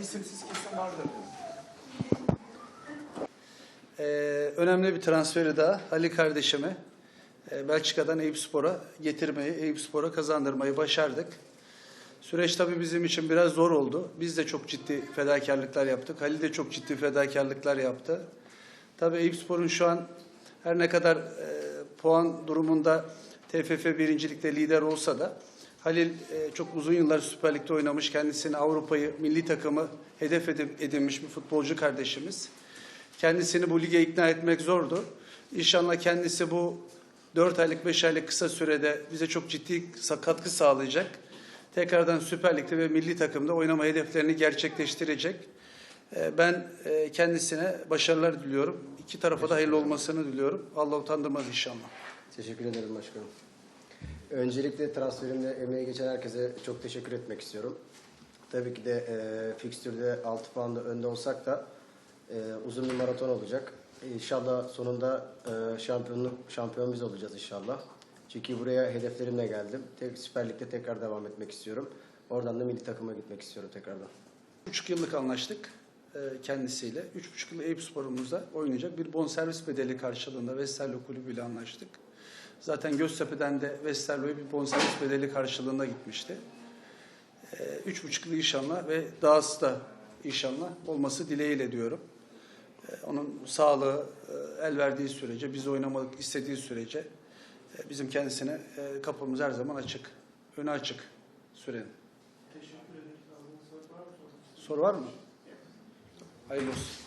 isimsiz kesim vardır. Ee, önemli bir transferi daha Ali kardeşime e, Belçika'dan Eyüp Spor'a getirmeyi, Eyüp Spor'a kazandırmayı başardık. Süreç tabii bizim için biraz zor oldu. Biz de çok ciddi fedakarlıklar yaptık. Halil de çok ciddi fedakarlıklar yaptı. Tabii Eyüp Spor'un şu an her ne kadar e, puan durumunda TFF birincilikte lider olsa da Halil e, çok uzun yıllar Süper Lig'de oynamış. Kendisini Avrupa'yı, milli takımı hedef edinmiş bir futbolcu kardeşimiz. Kendisini bu lige ikna etmek zordu. İnşallah kendisi bu 4 aylık 5 aylık kısa sürede bize çok ciddi katkı sağlayacak. Tekrardan Süper Lig'de ve milli takımda oynama hedeflerini gerçekleştirecek. Ee, Ben e, kendisine başarılar diliyorum. İki tarafa da hayırlı olmasını diliyorum. Allah utandırmaz inşallah. Teşekkür ederim başkanım. Öncelikle transferimde emeği geçen herkese çok teşekkür etmek istiyorum. Tabii ki de e, fikstürde 6 puanla önde olsak da e, uzun bir maraton olacak. İnşallah sonunda e, şampiyonluk şampiyon biz olacağız inşallah. Çünkü buraya hedeflerimle geldim. Tek, Süper Lig'de tekrar devam etmek istiyorum. Oradan da milli takıma gitmek istiyorum tekrardan. Üç yıllık anlaştık e, kendisiyle. Üç buçuk yıl Eyüp Spor'umuzda oynayacak. Bir bonservis bedeli karşılığında Westerlo Kulübü ile anlaştık. Zaten Göztepe'den de Westerlo'ya bir bonservis bedeli karşılığında gitmişti. E, Üç buçuk yıl inşallah ve dahası da inşallah olması dileğiyle diyorum. E, Onun sağlığı e, el verdiği sürece, biz oynamak istediği sürece e, bizim kendisine e, kapımız her zaman açık. Önü açık sürenin. Soru var mı? Hayırlı olsun.